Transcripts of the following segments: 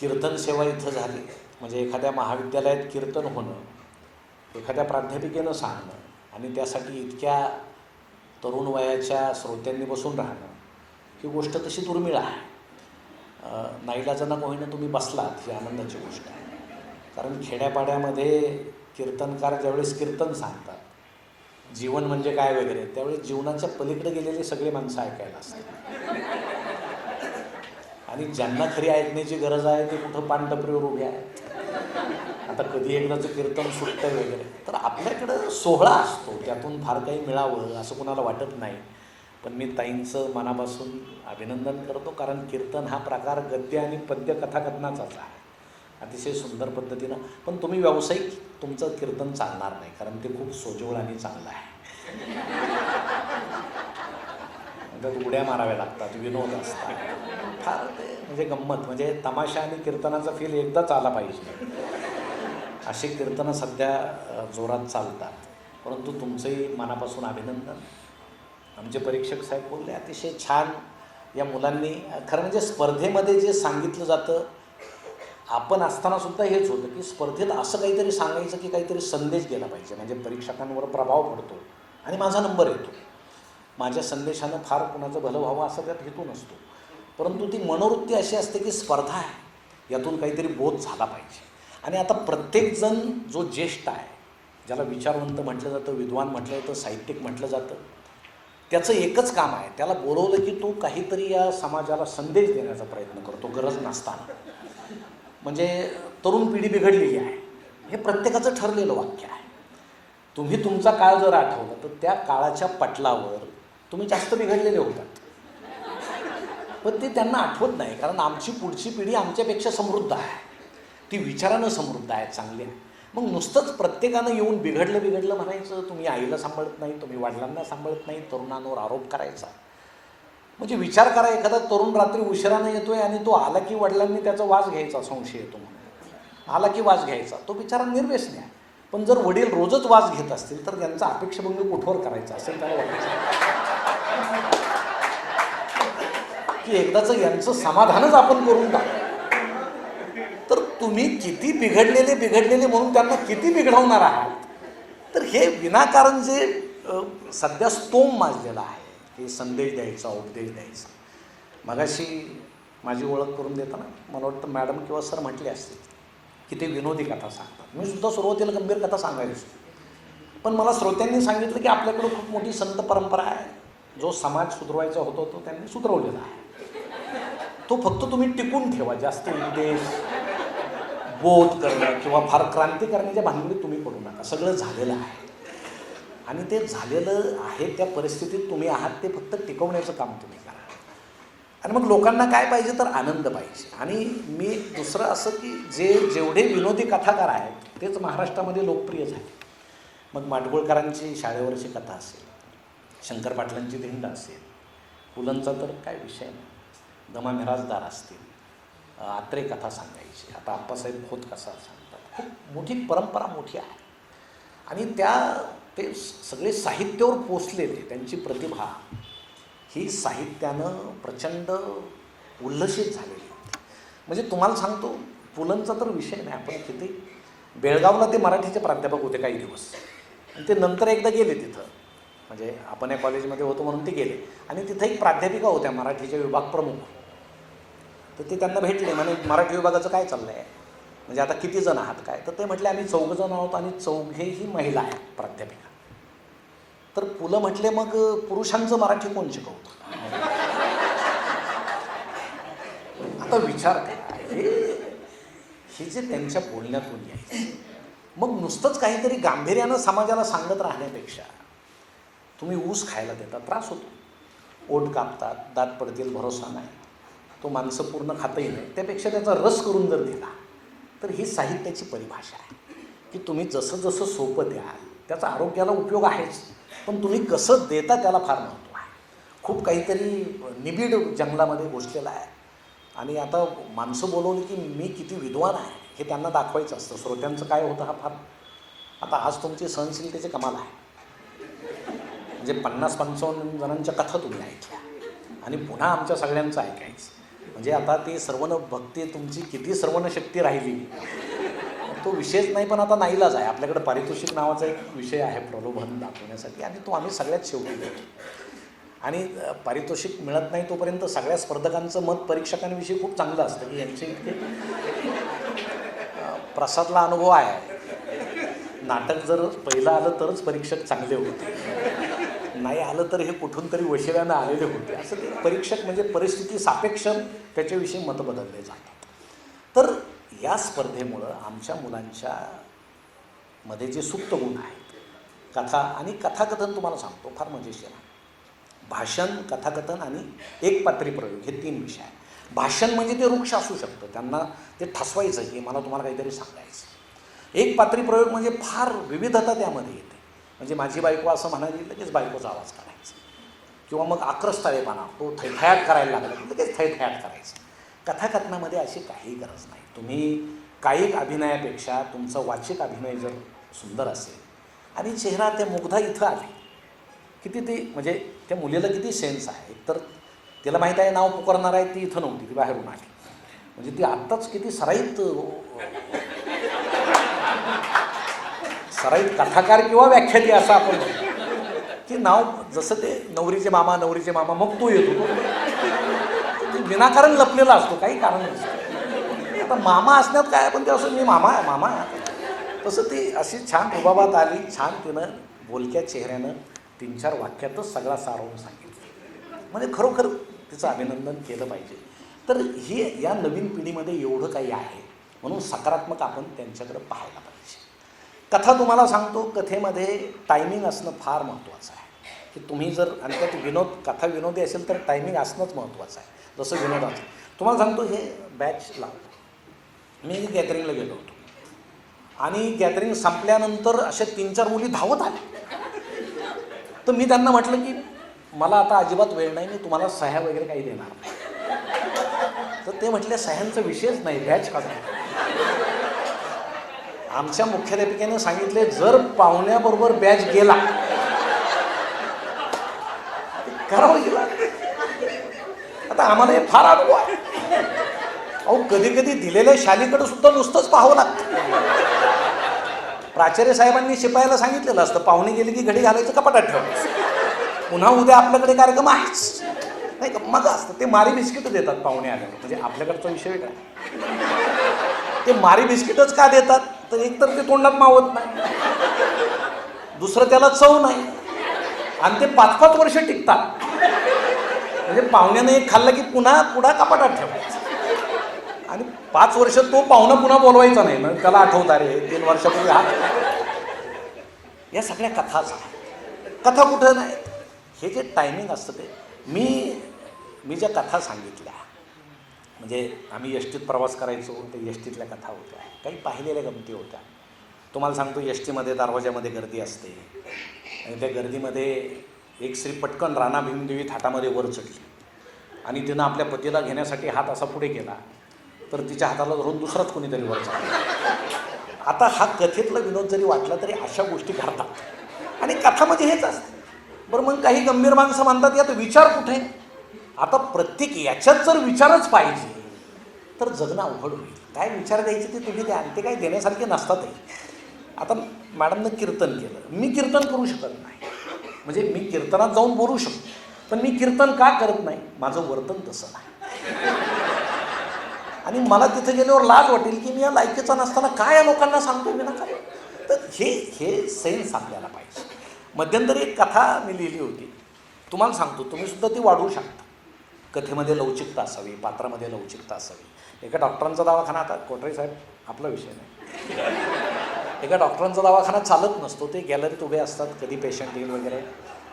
कीर्तन सेवा इथं झाली. म्हणजे एखाद्या महाविद्यालयात कीर्तन होणं एखाद्या प्राध्यापिकेनं सांगणं आणि त्यासाठी इतक्या तरुण वयाच्या श्रोत्यांनी बसून राहणं ही गोष्ट तशी दुर्मिळ आहे. अं, कोहिनं तुम्ही बसलात ही आनंदाची गोष्ट आहे. कारण खेड्यापाड्यामध्ये कीर्तनकार ज्यावेळेस कीर्तन सांगतात जीवन म्हणजे काय वगैरे त्यावेळेस जीवनाच्या पलीकडे गेलेली सगळी माणसं ऐकायला असतात. आणि ज्यांना खरी ऐकण्याची गरज आहे ते कुठं पानटपरीवर उभे आहेत. आता कधी एकदाचं कीर्तन सुटतं वगैरे. तर आपल्याकडं सोहळा असतो त्यातून फार काही मिळावं असं कुणाला वाटत नाही. पण मी ताईंचं मनापासून अभिनंदन करतो कारण कीर्तन हा प्रकार गद्य आणि पद्य कथाकथनाचाच आहे. अतिशय सुंदर पद्धतीनं. पण तुम्ही व्यावसायिक तुमचं कीर्तन चालणार नाही कारण ते खूप सोजवळ आणि चांगलं आहे. त्यात उड्या माराव्या लागतात विनोद असतात. फार ते म्हणजे गंमत म्हणजे तमाशा आणि कीर्तनाचा फील एकदाच आला पाहिजे. अशी कीर्तनं सध्या जोरात चालतात. परंतु तुमचंही मनापासून अभिनंदन. आमचे परीक्षक साहेब बोलले अतिशय छान या मुलांनी खरं म्हणजे स्पर्धेमध्ये जे सांगितलं जातं आपण असताना सुद्धा हेच होतं की स्पर्धेत असं काहीतरी सांगायचं की काहीतरी संदेश गेला पाहिजे. म्हणजे परीक्षकांवर प्रभाव पडतो आणि माझा नंबर येतो. माझ्या संदेशानं फार कुणाचं भलं व्हावं असा त्यात हेतू नसतो. परंतु ती मनोवृत्ती अशी असते की स्पर्धा आहे यातून काहीतरी बोध झाला पाहिजे. आणि आता प्रत्येकजण जो ज्येष्ठ आहे ज्याला विचारवंत म्हटलं जातं विद्वान म्हटलं जातं साहित्यिक म्हटलं जातं त्याचं एकच काम आहे. त्याला बोलवलं की तो काहीतरी या समाजाला संदेश देण्याचा प्रयत्न करतो गरज नसताना. म्हणजे तरुण पिढी बिघडलेली आहे. हे प्रत्येकाचं ठरलेलं वाक्य आहे. तुम्ही तुमचा काळ जर आठवला तर त्या काळाच्या पटलावर तुम्ही जास्त बिघडलेले होतात पण ते त्यांना आठवत नाही कारण आमची पुढची पिढी आमच्यापेक्षा समृद्ध आहे. ती विचारानं समृद्ध आहे चांगली आहे. मग नुसतंच प्रत्येकानं येऊन बिघडलं बिघडलं म्हणायचं तुम्ही आईला सांभाळत नाही तुम्ही वडिलांना सांभाळत नाही तरुणांवर आरोप करायचा. म्हणजे विचार करा एखादा तरुण रात्री उशिरानं येतोय आणि तो आला की वडिलांनी त्याचा वास घ्यायचा संशय येतो म्हणून. आला की वास घ्यायचा तो बिचारा निर्व्यसनी आहे. पण जर वडील रोजच वास घेत असतील तर त्यांचा अपेक्षाभंग कुठवर करायचा असेल त्याला वाटायचं. की एकदाचं यांचं समाधानच आपण करून टाक. तर तुम्ही किती बिघडलेले बिघडलेले म्हणून त्यांना किती बिघडवणार आहात? तर हे विनाकारण जे सध्या स्तोम माजलेला आहे की संदेश द्यायचा उपदेश द्यायचा. मगाशी माझी ओळख करून देताना मला वाटतं मॅडम किंवा सर म्हटले असते की ते विनोदी कथा सांगतात. मी सुद्धा सुरुवातीला गंभीर कथा सांगायचो पण मला श्रोत्यांनी सांगितलं की आपल्याकडं खूप मोठी संत परंपरा आहे. जो समाज सुधरवायचा होतो तो त्यांनी सुधरवलेला आहे. तो फक्त तुम्ही टिकून ठेवा जास्त उद्देश बोध करणं किंवा फार क्रांती करण्याच्या भानगडीत तुम्ही पडू नका. सगळं झालेलं आहे. आणि ते झालेलं आहे त्या परिस्थितीत तुम्ही आहात ते फक्त टिकवण्याचं काम तुम्ही करा. आणि मग लोकांना काय पाहिजे तर आनंद पाहिजे. आणि मी दुसरं असं की जे जेवढे विनोदी कथाकार आहेत तेच महाराष्ट्रामध्ये लोकप्रिय झाले. मग माडगुळकरांची शाळेवरची कथा असेल शंकर पाटलांची धिंड असेल पुलंचा तर काय विषय नाही. दमा मिराजदार असतील. आत्रे कथा सांगायची. आता आप्पासाहेब खोत कसा सांगतात. खूप मोठी परंपरा मोठी आहे. आणि त्या ते सगळे साहित्यावर पोचलेले त्यांची प्रतिभा ही साहित्यानं प्रचंड उल्लसित झालेली म्हणजे तुम्हाला सांगतो पुलंचा तर विषय नाही. आपण किती बेळगावला ते मराठीचे प्राध्यापक होते काही दिवस. आणि ते नंतर एकदा गेले तिथं. म्हणजे आपण या कॉलेजमध्ये होतो म्हणून ते गेले. आणि तिथं एक प्राध्यापिका होत्या मराठीच्या विभाग प्रमुख. तर ते त्यांना भेटले. म्हणे मराठी विभागाचं काय चाललं आहे म्हणजे आता किती जण आहात काय? तर ते म्हटले आम्ही चौघजण आहोत आणि चौघेही महिला आहेत प्राध्यापिका. तर पुलं म्हटले मग पुरुषांचं मराठी कोण शिकवतं? आता विचार करा. हे जे त्यांच्या बोलण्यातून यायचं. मग नुसतंच काहीतरी गांभीर्यानं समाजाला सांगत राहण्यापेक्षा तुम्ही ऊस खायला देता त्रास होतो. ओट कापतात दात पडतील भरोसा नाही. तो माणसं पूर्ण खातही नाही. त्यापेक्षा त्याचा रस करून जर दिला तर ही साहित्याची परिभाषा आहे. की तुम्ही जसं जसं सोपं द्याल त्याचा आरोग्याला उपयोग आहेच. पण तुम्ही कसं देता त्याला फार महत्त्व आहे. खूप काहीतरी निबिड जंगलामध्ये घुसलेलं आहे. आणि आता माणसं बोलवली की मी किती विद्वान आहे हे त्यांना दाखवायचं असतं. श्रोत्यांचं काय होतं हा फार. आता आज तुमची सहनशीलतेचे कमाल आहे. म्हणजे पन्नास पंचावन्न जणांच्या कथा तुम्ही ऐकल्या. आणि पुन्हा आमच्या सगळ्यांचं ऐकायचं. म्हणजे आता ती श्रवण भक्ती तुमची किती श्रवण शक्ती राहिली. तो विषयच नाही पण आता नाहीलाच आहे. आपल्याकडे पारितोषिक नावाचा एक विषय आहे प्रलोभन दाखवण्यासाठी. आणि तो आम्ही सगळ्यात शेवटी देतो. आणि पारितोषिक मिळत नाही तोपर्यंत सगळ्या स्पर्धकांचं मत परीक्षकांविषयी खूप चांगलं असतं. की यांचे इतके प्रसादला अनुभव आहे. नाटक जर पहिलं आलं तरच परीक्षक चांगले होते. नाही आलं तर हे कुठून तरी वशिल्यानं आलेले होते. असं ते परीक्षक म्हणजे परिस्थिती सापेक्ष त्याच्याविषयी मतं बदलले जातात. तर या स्पर्धेमुळं आमच्या मुलांच्या मध्ये जे सुप्त गुण आहेत कथा आणि कथाकथन तुम्हाला सांगतो फार मजेशीर आहे. भाषण कथाकथन आणि एक पात्री प्रयोग हे तीन विषय आहेत. भाषण म्हणजे ते वृक्ष असू शकतं. त्यांना ते ठसवायचं की मला तुम्हाला काहीतरी सांगायचं एक पात्री प्रयोग म्हणजे फार विविधता त्यामध्ये येते. म्हणजे माझी बायको असं म्हणाली लगेच बायकोचा आवाज काढायचा किंवा मग आक्रस्ताळेपणा तो थैथयाट करायला लागला लगेच थैथयात करायचं. कथाकथनामध्ये अशी काही गरज नाही. तुम्ही कायिक अभिनयापेक्षा तुमचा वाचिक अभिनय जर सुंदर असेल आणि चेहरा त्या मुग्धा इथं आली किती ती म्हणजे त्या मुलीला किती सेन्स आहे तर तिला माहीत आहे नाव पुकारणार आहे ती इथं नव्हती ती बाहेरून आली. म्हणजे ती आत्ताच किती सराईत सराईत कथाकार किंवा व्याख्याती असं आपण की नाव जसं ते नवरीचे मामा नवरीचे मामा मग तो येतो ते विनाकारण लपलेला असतो काही कारण नसतं. आता मामा असण्यात काय पण ते असं मी मामा मामा. तसं ती अशी छान रुबाबात आली छान तिनं बोलक्या चेहऱ्यानं तीन चार वाक्यातच सगळा सारवून सांगितलं. म्हणजे खरोखर तिचं अभिनंदन केलं पाहिजे. तर हे या नवीन पिढीमध्ये एवढं काही आहे म्हणून सकारात्मक आपण त्यांच्याकडे पाहायला पाहिजे. कथा तुम्हाला सांगतो कथेमध्ये टायमिंग असणं फार महत्त्वाचं आहे. की तुम्ही जर आणि त्यात विनोद कथा विनोदी असेल तर टायमिंग असणंच महत्त्वाचं आहे जसं विनोदाचं. तुम्हाला सांगतो हे बॅच लावतो मी गॅदरिंगला गेलो होतो. आणि गॅदरिंग संपल्यानंतर असे तीन चार मुली धावत आल्या तर मी त्यांना म्हटलं की मला आता अजिबात वेळ नाही मी तुम्हाला सह्या वगैरे काही देणार नाही. तर ते म्हटले सह्यांचा विषयच नाही बॅच का आमच्या मुख्याध्यापिकेने सांगितले जर पाहुण्याबरोबर बॅच गेला करावं गेला आता आम्हाला हे फार अनुभव आहे. अहो कधी कधी दिलेल्या शालीकडे सुद्धा नुसतंच पाहावं लागतं. प्राचार्य साहेबांनी शिपायाला सांगितलेलं असतं पाहुणे गेले की घडी घालायचं कपाटात ठेवायचं? पुन्हा उद्या आपल्याकडे कार्यक्रम आहेच. नाही का मजा असतं. ते मारी बिस्किटं देतात पाहुणे आल्यावर. म्हणजे आपल्याकडचा विषय काय ते मारी बिस्किटच का देतात? तर एकतर ते तोंडात मावत नाही. दुसरं त्याला चव नाही. आणि ते पाच पाच वर्ष टिकतात. म्हणजे पाहुण्याने एक खाल्लं की पुन्हा पुढा कपाटात ठेवायचं? आणि पाच वर्ष तो पाहुणा पुन्हा बोलवायचा नाही. ना त्याला आठवता रे तीन वर्षापूर्वी हा. या सगळ्या कथाच आहेत कथा कुठं नाही. हे जे टायमिंग असतं ते मी मी ज्या कथा सांगितल्या म्हणजे आम्ही यष्टीत टीत प्रवास करायचो ते यष्टीतल्या कथा होत्या. काही पाहिलेल्या गमती होत्या. तुम्हाला सांगतो यष्टीमध्ये टीमध्ये दरवाजामध्ये गर्दी असते. आणि त्या गर्दीमध्ये एक स्त्री पटकन राणा भीमदेवी थाटामध्ये वर चढली. आणि तिनं आपल्या पतीला घेण्यासाठी हात असा पुढे केला तर तिच्या हाताला धरून दुसराच कोणीतरी वर चढला आता हा कथेतला विनोद जरी वाटला तरी अशा गोष्टी घडतात. आणि कथामध्ये म्हणजे हेच असतं. बरं मग काही गंभीर माणसं म्हणतात यात विचार कुठे? आता प्रत्येक याच्यात जर विचारच पाहिजे तर जगणं अवघड होईल. काय विचार द्यायचे ते तुम्ही द्या आणि ते काही देण्यासारखे नसतातही आता मॅडमनं कीर्तन केलं. मी कीर्तन करू शकत नाही. म्हणजे मी कीर्तनात जाऊन बोलू शकतो. पण मी कीर्तन का करत नाही? माझं वर्तन तसं नाही. आणि मला तिथे गेल्यावर लाज वाटेल की मी या लायकीचा नसताना काय या लोकांना सांगतो मी ना काय? तर हे हे सेन्स आपल्याला पाहिजे. मध्यंतरी एक कथा मी लिहिली होती. तुम्हाला सांगतो तुम्ही सुद्धा ती वाढवू शकता. कथेमध्ये लवचिकता असावी पात्रामध्ये लवचिकता असावी. एका डॉक्टरांचा दवाखाना आता कोटरे साहेब? आपला विषय नाही. एका डॉक्टरांचा दवाखाना चालत नसतो ते गॅलरीत उभे असतात कधी पेशंट येईल वगैरे.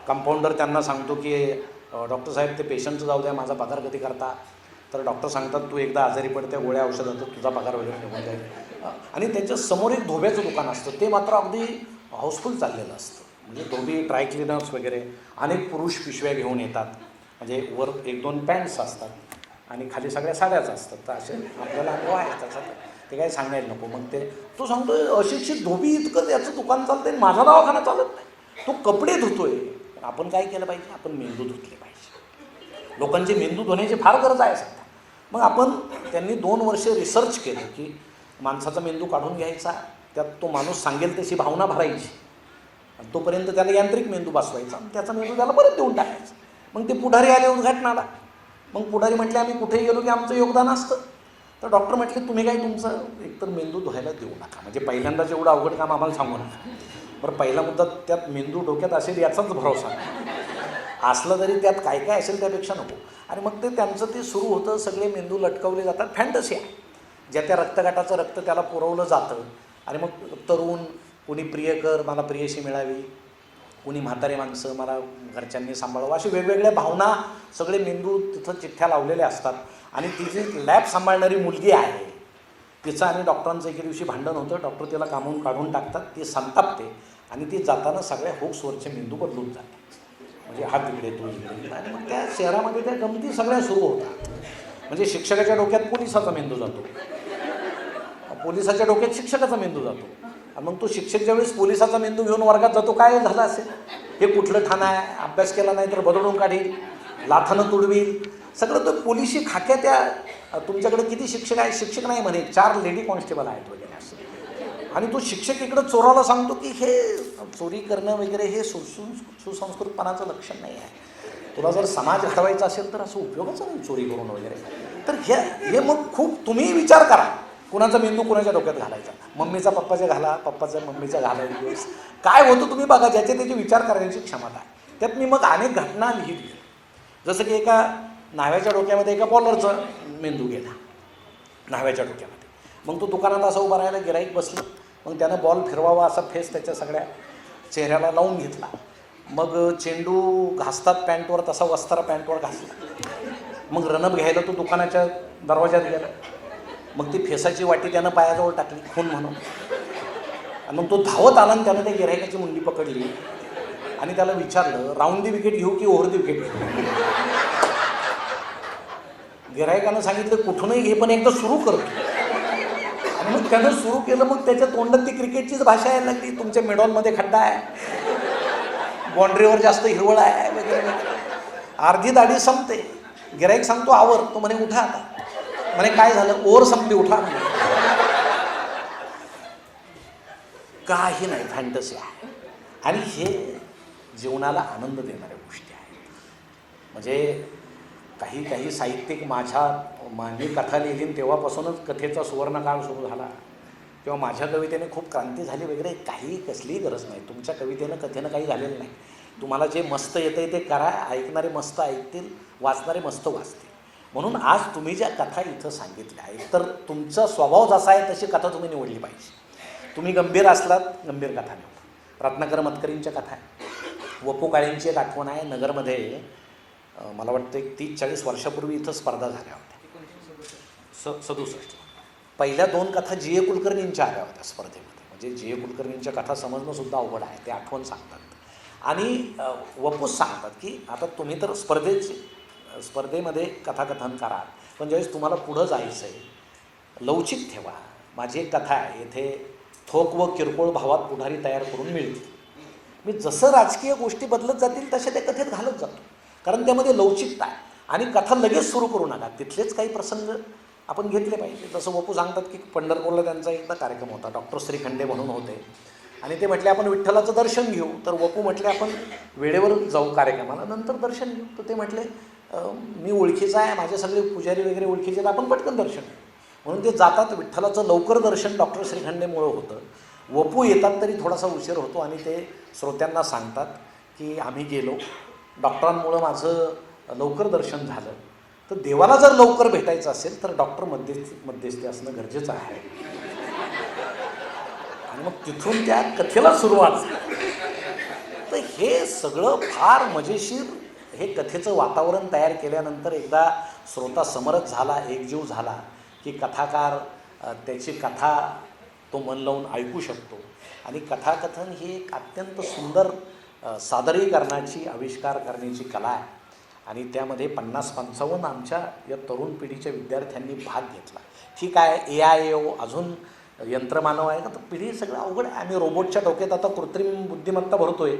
कंपाऊंडर त्यांना सांगतो की डॉक्टर साहेब ते पेशंटचं जाऊ द्या माझा पगार कधी करता? तर डॉक्टर सांगतात तू एकदा आजारी पडते गोळ्या औषधात तुझा पगार वगैरे निघून जाईल. आणि त्यांच्यासमोर एक धोब्याचं दुकान असतं ते मात्र अगदी हाऊसफुल चाललेलं असतं. म्हणजे धोबी ड्राय क्लिनर्स वगैरे अनेक पुरुष पिशव्या घेऊन येतात. म्हणजे वर एक दोन पॅन्ट्स असतात आणि खाली सगळ्या साड्याच असतात. तर असे आपल्याला अनुभव आहे त्याचा ते काही सांगायला नको. मग ते तो सांगतो अशिक्षित धोबी इतकं याचं दुकान चालतंय आणि माझा दवाखाना चालत नाही. तो कपडे धुतोय. पण आपण काय केलं पाहिजे? आपण मेंदू धुतले पाहिजे. लोकांचे मेंदू धुण्याची फार गरज आहे सध्या. मग आपण त्यांनी दोन वर्ष रिसर्च केलं की माणसाचा मेंदू काढून घ्यायचा त्यात तो माणूस सांगेल तशी भावना भरायची. आणि तोपर्यंत त्याला यांत्रिक मेंदू बसवायचा आणि त्याचा मेंदू त्याला परत देऊन टाकायचा. मग ते पुढारी आले उद्घाटनाला. मग पुढारी म्हटले आम्ही कुठेही गेलो की आमचं योगदान असतं. तर डॉक्टर म्हटले तुम्ही काय तुमचं एकतर मेंदू धुवायला देऊ नका. म्हणजे पहिल्यांदाच एवढं अवघड काम आम्हाला सांगू नका. बरं पहिला मुद्दा त्यात मेंदू डोक्यात असेल याचाच भरोसा. असलं तरी त्यात काय काय असेल त्यापेक्षा नको. आणि मग ते त्यांचं ते सुरू होतं सगळे मेंदू लटकवले जातात. फॅन्टसी आहे ज्या त्या रक्तगटाचं रक्त त्याला पुरवलं जातं. आणि मग तरुण कुणी प्रियकर मला प्रियशी मिळावी. कुणी म्हातारे माणसं मला घरच्यांनी सांभाळावं अशी वेगवेगळ्या भावना सगळे मेंदू तिथं चिठ्ठ्या लावलेल्या असतात. आणि ती जी लॅब सांभाळणारी मुलगी आहे तिचं आणि डॉक्टरांचं एके दिवशी भांडण होतं. डॉक्टर तिला कामून काढून टाकतात ती संतापते आणि ती जाताना सगळ्या होक्सवरचे मेंदू बदलून जाते म्हणजे हा तिकडे तो इकडे. आणि मग त्या शहरामध्ये त्या गमती सगळ्या सुरू होतात. म्हणजे शिक्षकाच्या डोक्यात पोलिसाचा मेंदू जातो. पोलिसाच्या डोक्यात शिक्षकाचा मेंदू जातो. मग तो शिक्षक ज्यावेळेस पोलिसाचा मेंदू घेऊन वर्गात जातो काय झालं असेल? हे कुठलं ठाणं आहे? अभ्यास केला नाही तर बदलून काढील लाथानं तुडवील. सगळं तो पोलिसी खाक्या त्या तुमच्याकडे किती शिक्षक आहे? शिक्षक नाही म्हणे चार लेडी कॉन्स्टेबल आहेत वगैरे असं. आणि तो शिक्षक इकडं चोराला सांगतो की हे चोरी करणं वगैरे हे सुसुं सुसंस्कृतपणाचं लक्षण नाही आहे. तुला जर समाज घडवायचा असेल तर असं उपयोगाचं नाही चोरी करून वगैरे. तर हे हे मग खूप तुम्ही विचार करा. कुणाचा मेंदू कुणाच्या डोक्यात घालायचा? मम्मीचा पप्पाच्या घाला पप्पाचा मम्मीचा घाला दिवस. काय होतं तुम्ही बघा ज्याचे त्याची विचार करण्याची क्षमता आहे. त्यात मी मग अनेक घटना लिहिली. जसं की एका न्हाव्याच्या डोक्यामध्ये एका बॉलरचा मेंदू गेला. न्हाव्याच्या डोक्यामध्ये. मग तो दुकानात असं उभा राहायला गिराईक बसलं. मग त्यानं बॉल फिरवावा असा फेस त्याच्या सगळ्या चेहऱ्याला लावून घेतला. मग चेंडू घासतात पॅन्टवर तसा वस्तारा पॅन्टवर घासला. मग रनअप घ्यायला तो दुकानाच्या दरवाज्यात गेला. मग ती फेसाची वाटी त्यानं पायाजवळ टाकली खून म्हणून. आणि मग तो धावत आला आणि त्यानं त्या गिरायकाची मुंडी पकडली. आणि त्याला विचारलं राऊंड दी विकेट घेऊ की ओव्हर दी विकेट घेऊ? गिरायकानं सांगितलं कुठूनही घे पण एकदा सुरू करतो आणि मग त्यानं सुरू केलं मग त्याच्या तोंडात ती क्रिकेटचीच भाषा यायला लागली तुमच्या मेडॉलमध्ये खड्डा आहे. बाउंड्रीवर जास्त हिरवळ आहे. वगैरे वगैरे. अर्धी दाढी संपते. गिराईक सांगतो आवर तो म्हणे उठा आता. म्हणे काय झालं? ओर संपली उठा. काही नाही फॅन्टसी आहे. आणि हे जीवनाला आनंद देणाऱ्या गोष्टी आहेत. म्हणजे काही काही साहित्यिक माझ्या मी कथा लिहिली तेव्हापासूनच कथेचा सुवर्णकाळ सुरू झाला. किंवा माझ्या कवितेने खूप क्रांती झाली वगैरे काही कसलीही गरज नाही. तुमच्या कवितेनं कथेनं काही झालेलं नाही. तुम्हाला जे मस्त येतं ते करा ऐकणारे मस्त ऐकतील वाचणारे मस्त वाचतील. म्हणून आज तुम्ही ज्या कथा इथं सांगितल्या आहेत तर तुमचा स्वभाव जसा आहे तशी कथा तुम्ही निवडली पाहिजे. तुम्ही गंभीर असलात गंभीर कथा निवडा रत्नाकर मतकरींच्या कथा आहे वपू काळेंची एक आठवण आहे नगरमध्ये मला वाटतं एक तीस चाळीस वर्षापूर्वी इथं स्पर्धा झाल्या होत्या. स सदुसष्ट. पहिल्या दोन कथा जी ए कुलकर्णींच्या आल्या होत्या स्पर्धेमध्ये. म्हणजे जी ए कुलकर्णींच्या कथा समजणंसुद्धा अवघड आहे ते आठवण सांगतात. आणि वपूस सांगतात की आता तुम्ही तर स्पर्धेचे स्पर्धेमध्ये कथाकथन करा पण ज्यावेळेस तुम्हाला पुढं जायचं आहे लवचिक ठेवा. माझी एक कथा आहे येथे थोक व किरकोळ भावात पुढारी तयार करून मिळते मी जसं राजकीय गोष्टी बदलत जातील तशा त्या कथेत घालत जातो. कारण त्यामध्ये लवचिकता आहे. आणि कथा लगेच सुरू करू नका. तिथलेच काही प्रसंग आपण घेतले पाहिजे. जसं वपू सांगतात की पंढरपूरला त्यांचा एकदा कार्यक्रम होता. डॉक्टर श्रीखंडे म्हणून होते. आणि ते म्हटले आपण विठ्ठलाचं दर्शन घेऊ. तर वपू म्हटले आपण वेळेवर जाऊ कार्यक्रमाला. नंतर दर्शन घेऊ. तर ते म्हटले मी ओळखीचा आहे माझे सगळे पुजारी वगैरे ओळखीचे आहेत आपण पटकन दर्शन म्हणून ते जातात विठ्ठलाचं लवकर दर्शन डॉक्टर श्रीखंडेमुळं होतं. वपू येतात तरी थोडासा उशीर होतो आणि ते श्रोत्यांना सांगतात की आम्ही गेलो. डॉक्टरांमुळं माझं लवकर दर्शन झालं. तर देवाला जर लवकर भेटायचं असेल तर डॉक्टर मध्यस्थी मध्यस्थी असणं गरजेचं आहे. आणि मग तिथून त्या कथेला सुरुवात तर हे सगळं फार मजेशीर हे कथेचं वातावरण तयार केल्यानंतर एकदा श्रोता समरस झाला एकजीव झाला की कथाकार त्याची कथा तो मन लावून ऐकू शकतो. आणि कथाकथन ही एक अत्यंत सुंदर सादरीकरणाची आविष्कार करण्याची कला आहे. आणि त्यामध्ये पन्नास पंचावन्न आमच्या या तरुण पिढीच्या विद्यार्थ्यांनी भाग घेतला. ठीक आहे ए आय ओ अजून यंत्रमानव आहे का? तर पिढी सगळं अवघड आहे. आम्ही रोबोटच्या डोक्यात आता कृत्रिम बुद्धिमत्ता भरतो आहे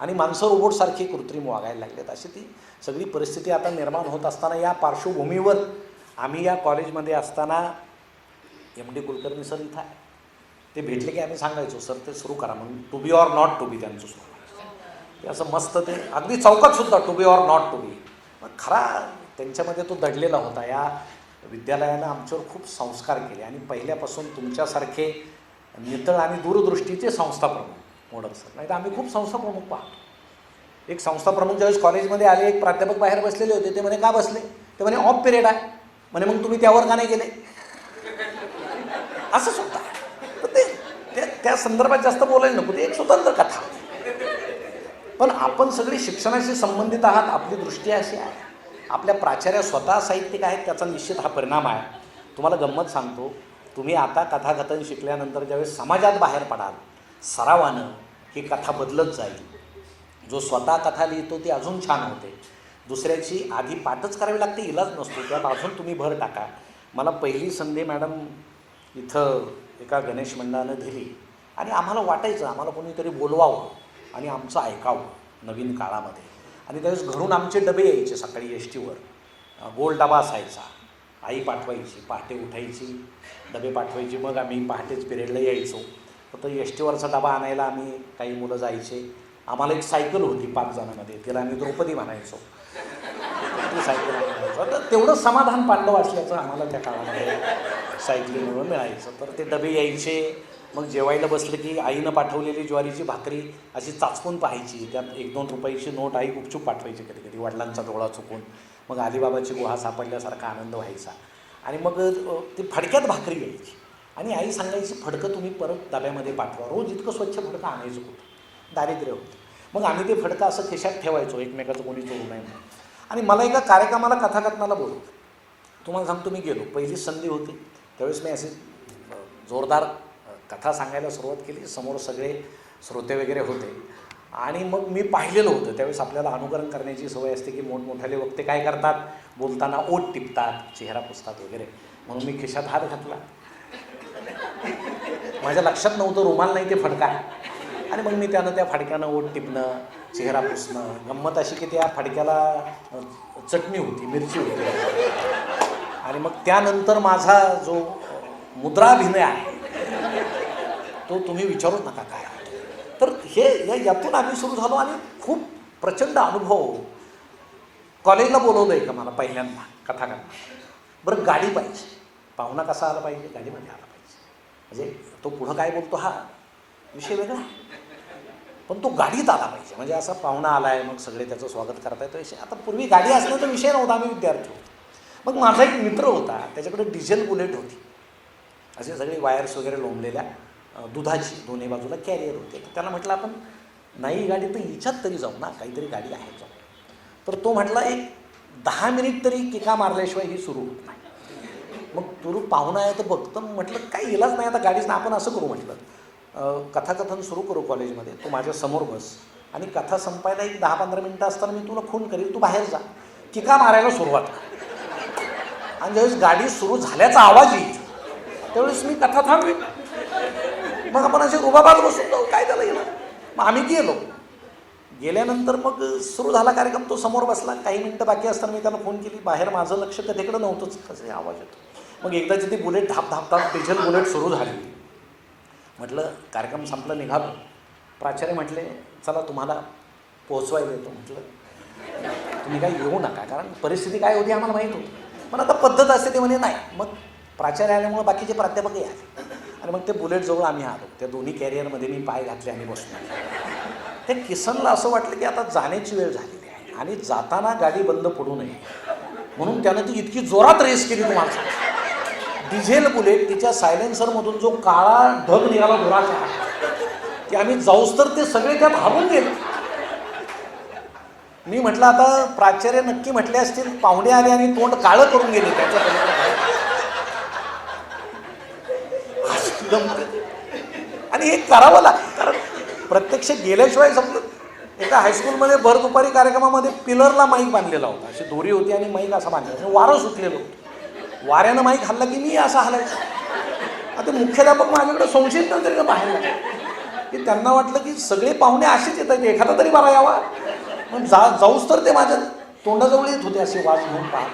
आणि माणसं रोबोटसारखी कृत्रिम वागायला लागलेत. अशी ती सगळी परिस्थिती आता निर्माण होत असताना या पार्श्वभूमीवर आम्ही या कॉलेजमध्ये असताना एम डी कुलकर्णी सर इथं आहे. ते भेटले की आम्ही सांगायचो सर ते सुरू करा म्हणून. To be or not to be त्यांचं सुरू ते असं मस्त ते अगदी चौकात सुद्धा to be or not to be मग खरा त्यांच्यामध्ये तो दडलेला होता. या विद्यालयानं आमच्यावर खूप संस्कार केले आणि पहिल्यापासून तुमच्यासारखे नितळ आणि दूरदृष्टीचे संस्था प्रमुख मोडक सर. नाही तर आम्ही खूप संस्था प्रमुख पाहतो. एक संस्था प्रमुख ज्यावेळेस कॉलेजमध्ये आले एक प्राध्यापक बाहेर बसलेले होते ते म्हणे का बसले? ते म्हणे ऑफ पिरियड आहे. म्हणे मग तुम्ही त्यावर का नाही गेले? असं सुद्धा. तर ते त्या- त्या संदर्भात जास्त बोलायला नको ते एक स्वतंत्र कथा. पण आपण सगळी शिक्षणाशी संबंधित आहात आपली दृष्टी अशी आहे. आपल्या प्राचार्य स्वतः साहित्यिक आहेत त्याचा निश्चित हा परिणाम आहे. तुम्हाला गंमत सांगतो तुम्ही आता कथाकथन शिकल्यानंतर ज्यावेळेस समाजात बाहेर पडाल सरावानं ही कथा बदलत जाईल. जो स्वतः कथा लिहितो ती अजून छान होते. दुसऱ्याची आधी पाठच करावी लागते इलाज नसतो त्यात अजून तुम्ही भर टाका. मला पहिली संधी मॅडम इथं एका गणेश मंडळानं दिली. आणि आम्हाला वाटायचं आम्हाला कोणीतरी बोलवावं आणि आमचं ऐकावं नवीन काळामध्ये. आणि त्यावेळेस घरून आमचे डबे यायचे सकाळी एस टीवर गोल डबा असायचा. आई पाठवायची पहाटे उठायची डबे पाठवायची. मग आम्ही पहाटेच पिरियडला यायचो. फक्त एस टीवरचा डबा आणायला आम्ही काही मुलं जायचे. आम्हाला एक सायकल होती पाच जणांमध्ये. तिला आम्ही द्रौपदी म्हणायचो. ती सायकल तर तेवढं समाधान पांडव असल्याचं आम्हाला त्या काळामध्ये सायकलीमुळं मिळायचं. तर ते डबे यायचे. मग जेवायला बसलं की आईनं पाठवलेली ज्वारीची भाकरी अशी चाचपून पाहायची. त्यात एक दोन रुपयाची नोट आई गुपचूप पाठवायची कधी कधी वडिलांचा डोळा चुकून. मग अलिबाबाची गुहा सापडल्यासारखा आनंद व्हायचा. आणि मग ती फडक्यात भाकरी यायची आणि आई सांगायची फडकं तुम्ही परत डब्यामध्ये पाठवा. रोज इतकं स्वच्छ फडकं आणायचं कुठं? दारिद्र्य होतं. मग आम्ही ते फडकं असं खिशात ठेवायचो एकमेकाचं कोणी चोरू नये म्हणून. आणि मला एका कार्यक्रमाला कथाकथनाला बोलवलं. तुम्हाला सांगतो मी गेलो. पहिली संधी होती. त्यावेळेस मी असे जोरदार कथा सांगायला सुरुवात केली. समोर सगळे श्रोते वगैरे होते. आणि मग मी पाहिलेलं होतं. त्यावेळेस आपल्याला अनुकरण करण्याची सवय असते की मोठमोठाले वक्ते काय करतात? बोलताना ओठ टिपतात चेहरा पुसतात वगैरे. म्हणून मी खिशात हात घातला. माझ्या लक्षात नव्हतं रुमाल नाही ते फडका आणि मग मी त्यानं त्या फडक्यानं ओट टिपणं चेहरा पुसणं गंमत अशी की त्या फडक्याला चटणी होती मिरची होती. आणि मग त्यानंतर माझा जो मुद्राभिनय आहे तो तुम्ही विचारूच नका काय तर हे या- यातून आम्ही सुरू झालो आणि खूप प्रचंड अनुभव. कॉलेजला बोलवलं आहे का मला पहिल्यांदा कथा बरं गाडी पाहिजे. पाहुणा कसा आला पाहिजे? गाडीमध्ये आला पाहिजे. म्हणजे तो पुढं काय बोलतो हा? विषय वेगळा. पण तो गाडीत आला पाहिजे. म्हणजे असा पाहुणा आला आहे मग सगळे त्याचं स्वागत करतायत. तो विषय आता पूर्वी गाडी असण्याचा विषय नव्हता. आम्ही विद्यार्थी होतो. मग माझा एक मित्र होता. त्याच्याकडे डिझेल बुलेट होती. असे सगळे वायर्स वगैरे लोंबलेल्या दुधाची दोन्ही बाजूला कॅरियर होते. तर त्याला म्हटलं आपण नाही गाडी तर हिच्यात तरी जाऊ ना. काहीतरी गाडी आहे जाऊ. तर तो म्हटला एक दहा मिनिट तरी किका मारल्याशिवाय ही सुरू होत नाही. तुरू पाहुणा आहे तर बघ तर म्हटलं काही इलाज नाही आता गाडीच ना आपण असं करू म्हटलं. कथाकथन सुरू करू कॉलेजमध्ये. तू माझ्यासमोर बस. आणि कथा संपायला एक दहा पंधरा मिनटं असताना मी तुला खून करील. तू बाहेर जा. किका मारायला सुरुवात कर. आणि ज्यावेळेस गाडी सुरू झाल्याचा आवाज येईल त्यावेळेस मी कथा थांबवेन. मग आपण असे रुबाबात बसून जाऊ. काय झालं गेलं मग आम्ही गेलो. गेल्यानंतर मग सुरू झाला कार्यक्रम. तो समोर बसला. काही मिनटं बाकी असताना मी त्याला फोन केली. बाहेर माझं लक्ष कधीकडं नव्हतंच. कसे आवाज येतो. मग एकदाची ती बुलेट धाप धाप धाप डिझेल बुलेट सुरू झाली. म्हटलं कार्यक्रम संपला निघालो. प्राचार्य म्हटले चला तुम्हाला पोहोचवायला येतो. म्हटलं तुम्ही काही येऊ नका कारण परिस्थिती काय होती आम्हाला माहीत होती. पण आता पद्धत असते ते म्हणे नाही. मग प्राचार्य आल्यामुळे बाकीचे प्राध्यापकही आले. आणि मग ते बुलेटजवळ आम्ही आलो. त्या दोन्ही कॅरियरमध्ये मी पाय घातले आणि बसलो. त्या किसनला असं वाटलं की आता जाण्याची वेळ झालेली आहे. आणि जाताना गाडी बंद पडू नये. म्हणून त्यानं ती इतकी जोरात रेस केली तुम्हाला डिझेल बुलेट तिच्या सायलेन्सरमधून जो काळा ढग निघाला धुराचा की आम्ही जाऊस तर ते सगळे त्यात हरून गेले मी म्हटलं आता प्राचार्य नक्की म्हटले असतील पाहुणे आले आणि तोंड काळं करून गेले त्याच्या आणि हे करावं लागतं कारण प्रत्यक्ष गेल्याशिवाय समजत एका हायस्कूलमध्ये भर दुपारी कार्यक्रमामध्ये पिलरला माईक बांधलेला होता. अशी दोरी होती आणि माईक असा बांधलेला वारं सुटलेलं होतं. वाऱ्यानं माईक हल्ला की मी असा हलायचो आता मुख्याध्यापक माझ्याकडे संशयित नंतर बाहेर. लागले. की त्यांना वाटलं की सगळे पाहुणे असेच येतात एखादा तरी बरा यावा. मग जा जाऊच तर ते माझ्या तोंडाजवळ येत होते असे वाज घेऊन पाहत.